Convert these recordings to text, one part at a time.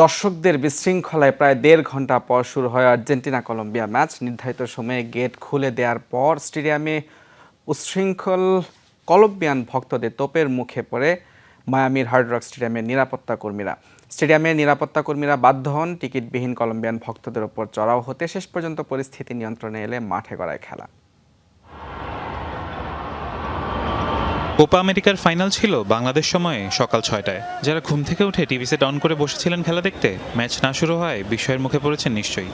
দর্শকদের বিশৃঙ্খলায় প্রায় দেড় ঘণ্টা পর শুরু হয় আর্জেন্টিনা কলম্বিয়া ম্যাচ। নির্ধারিত সময়ে গেট খুলে দেওয়ার পর স্টেডিয়ামে উচ্ছৃঙ্খল কলম্বিয়ান ভক্তদের তোপের মুখে পড়ে মায়ামির হার্ড রক স্টেডিয়ামের নিরাপত্তা কর্মীরা। স্টেডিয়ামের নিরাপত্তা কর্মীরা বাধ্য হন টিকিটবিহীন কলম্বিয়ান ভক্তদের ওপর চড়াও হতে। শেষ পর্যন্ত পরিস্থিতি নিয়ন্ত্রণে এলে মাঠে গড়ায় খেলা। কোপা আমেরিকার ফাইনাল ছিল বাংলাদেশ সময়ে সকাল ছয়টায়। যারা ঘুম থেকে উঠে টিভি সেট অন করে বসেছিলেন খেলা দেখতে, ম্যাচ না শুরু হয় বিস্ময়ের মুখে পড়েছেন নিশ্চয়ই।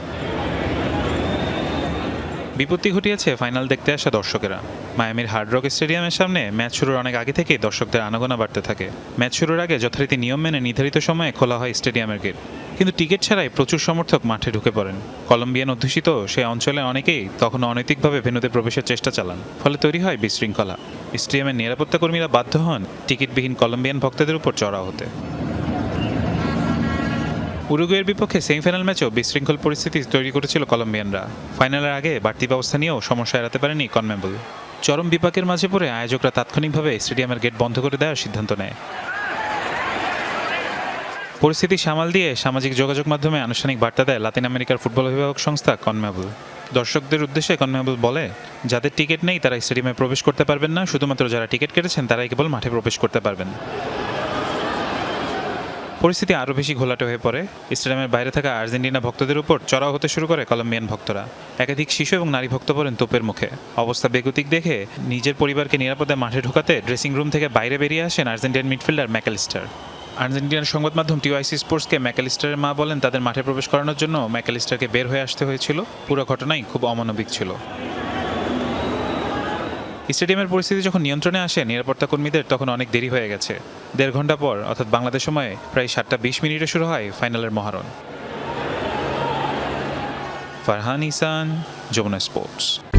বিপত্তি ঘটিয়েছে ফাইনাল দেখতে আসা দর্শকেরা। মায়ামির হার্ড রক স্টেডিয়ামের সামনে ম্যাচ শুরুর অনেক আগে থেকেই দর্শকদের আনাগোনা বাড়তে থাকে। ম্যাচ শুরুর আগে যথারীতি নিয়ম মেনে নির্ধারিত সময়ে খোলা হয় স্টেডিয়ামের গেট। কিন্তু টিকিট ছাড়াই প্রচুর সমর্থক মাঠে ঢুকে পড়েন। কলম্বিয়ান অধ্যুষিত সেই অঞ্চলে অনেকেই তখন অনৈতিকভাবে ভেনুতে প্রবেশের চেষ্টা চালান, ফলে তৈরি হয় বিশৃঙ্খলা। স্টেডিয়ামের নিরাপত্তা কর্মীরা বাধ্য হন টিকিটবিহীন কলম্বিয়ান ভক্তদের উপর চড়াও হতে। উরুগুয়ের বিপক্ষে সেমিফাইনাল ম্যাচেও বিশৃঙ্খল পরিস্থিতি তৈরি করেছিল কলম্বিয়ানরা। ফাইনালের আগে বাড়তি ব্যবস্থা নিয়েও সমস্যা এড়াতে পারেনি কনমেবল। চরম বিপাকের মাঝে পড়ে আয়োজকরা তাৎক্ষণিকভাবে স্টেডিয়ামের গেট বন্ধ করে দেওয়ার সিদ্ধান্ত নেয়। পরিস্থিতি সামাল দিয়ে সামাজিক যোগাযোগ মাধ্যমে আনুষ্ঠানিক বার্তা দেয় লাতিন আমেরিকার ফুটবল অভিভাবক সংস্থা কনমেবল। দর্শকদের উদ্দেশ্যে কনমেবল বলে, যাদের টিকিট নেই তারা স্টেডিয়ামে প্রবেশ করতে পারবেন না, শুধুমাত্র যারা টিকিট কেটেছেন তারাই কেবল মাঠে প্রবেশ করতে পারবেন। পরিস্থিতি আরও বেশি ঘোলাটে হয়ে পড়ে। স্টেডিয়ামের বাইরে থাকা আর্জেন্টিনা ভক্তদের উপর চড়াও হতে শুরু করে কলম্বিয়ান ভক্তরা। একাধিক শিশু এবং নারী ভক্ত পড়েন তোপের মুখে। অবস্থা বেগতিক দেখে নিজের পরিবারকে নিরাপদে মাঠে ঢোকাতে ড্রেসিং রুম থেকে বাইরে বেরিয়ে আসেন আর্জেন্টিনান মিডফিল্ডার ম্যাকালিস্টার আর্জেন্টিনার সংবাদ মাধ্যম টিওআইসি স্পোর্টসকে ম্যাকালিস্টারের মা বলেন, তাদের মাঠে প্রবেশ করানোর জন্য ম্যাকালিস্টারকে বের হয়ে আসতে হয়েছিল। পুরো ঘটনাই খুব অমানবিক ছিল। স্টেডিয়ামের পরিস্থিতি যখন নিয়ন্ত্রণে আসে, নিরাপত্তা কর্মীদের তখন অনেক দেরি হয়ে গেছে। দেড় ঘণ্টা পর, অর্থাৎ বাংলাদেশ সময়ে প্রায় সাতটা বিশ মিনিটে শুরু হয় ফাইনালের মহারণ। ফারহান ইসান, যমুনা স্পোর্টস।